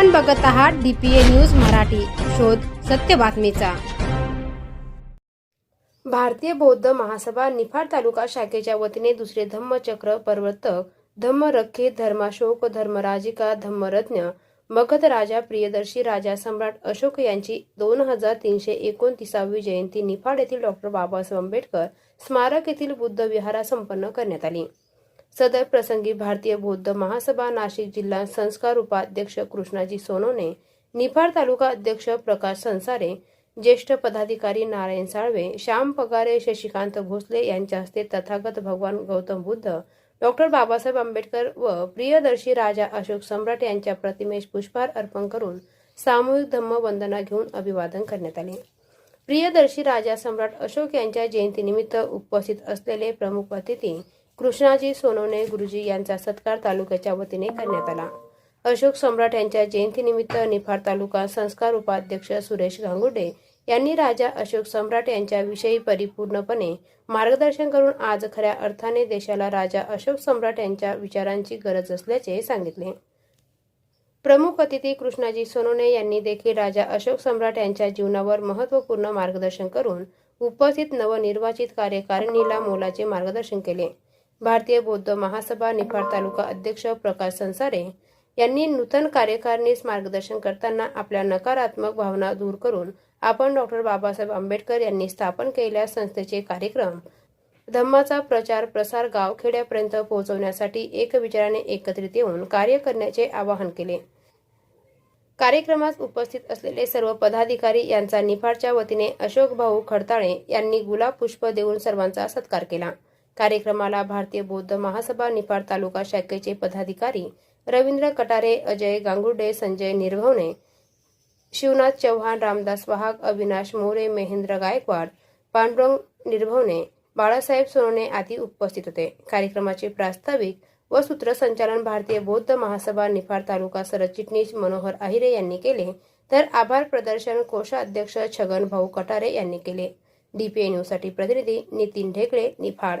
आपण बघत आहात डीपीए न्यूज मराठी. शोध सत्य बातमीचा. भारतीय बौद्ध महासभा निफाड तालुका शाखेच्या वतीने दुसरे धम्मचक्र प्रवर्तक धम्मरखे धर्माशोक धर्मराजिका धम्मरत्न मगध राजा प्रियदर्शी राजा सम्राट अशोक यांची दोन हजार तीनशे एकोणतीसावी जयंती निफाड येथील डॉक्टर बाबासाहेब आंबेडकर स्मारक येथील बुद्ध विहारा संपन्न करण्यात आली. सदर प्रसंगी भारतीय बौद्ध महासभा नाशिक जिल्हा संस्कार उपाध्यक्ष कृष्णाजी सोनोने निफाड तालुका अध्यक्ष प्रकाश संसारे ज्येष्ठ पदाधिकारी नारायण साळवे श्याम पगारे शशिकांत भोसले यांच्या हस्ते तथागत भगवान गौतम बुद्ध डॉक्टर बाबासाहेब आंबेडकर व प्रियदर्शी राजा अशोक सम्राट यांच्या प्रतिमेस पुष्पहार अर्पण करून सामूहिक धम्म वंदना घेऊन अभिवादन करण्यात आले. प्रियदर्शी राजा सम्राट अशोक यांच्या जयंतीनिमित्त उपस्थित असलेले प्रमुख अतिथी कृष्णाजी सोनवणे गुरुजी यांचा सत्कार तालुक्याच्या वतीने करण्यात आला. अशोक सम्राट यांच्या जयंतीनिमित्त निफाड तालुका संस्कार उपाध्यक्ष सुरेश गांगुडे यांनी राजा अशोक सम्राट यांच्याविषयी परिपूर्णपणे मार्गदर्शन करून आज खऱ्या अर्थाने देशाला राजा अशोक सम्राट यांच्या विचारांची गरज असल्याचे सांगितले. प्रमुख अतिथी कृष्णाजी सोनोने यांनी देखील राजा अशोक सम्राट यांच्या जीवनावर महत्त्वपूर्ण मार्गदर्शन करून उपस्थित नवनिर्वाचित कार्यकारिणीला मोलाचे मार्गदर्शन केले. भारतीय बौद्ध महासभा निफाड तालुका अध्यक्ष प्रकाश संसारे यांनी नूतन कार्यकारिणीस मार्गदर्शन करताना आपल्या नकारात्मक भावना दूर करून आपण डॉक्टर बाबासाहेब आंबेडकर यांनी स्थापन केलेल्या संस्थेचे कार्यक्रम धम्माचा प्रचार प्रसार गावखेड्यापर्यंत पोहोचवण्यासाठी एक विचाराने एकत्रित येऊन कार्य करण्याचे आवाहन केले. कार्यक्रमात उपस्थित असलेले सर्व पदाधिकारी यांचा निफाडच्या वतीने अशोक भाऊ खडताळे यांनी गुलाब पुष्प देऊन सर्वांचा सत्कार केला. कार्यक्रमाला भारतीय बौद्ध महासभा निफाड तालुका शाखेचे पदाधिकारी रवींद्र कटारे अजय गांगुर्डे संजय निर्भवणे शिवनाथ चव्हाण रामदास वाहक अविनाश मोरे महेंद्र गायकवाड पांडुरंग निर्भवणे बाळासाहेब सोनवणे आदी उपस्थित होते. कार्यक्रमाचे प्रास्ताविक व सूत्रसंचालन भारतीय बौद्ध महासभा निफाड तालुका सरचिटणीस मनोहर आहिरे यांनी केले. तर आभार प्रदर्शन कोषाध्यक्ष छगन भाऊ कटारे यांनी केले. डीपीए न्यूजसाठी प्रतिनिधी नितीन ढेकळे निफाड.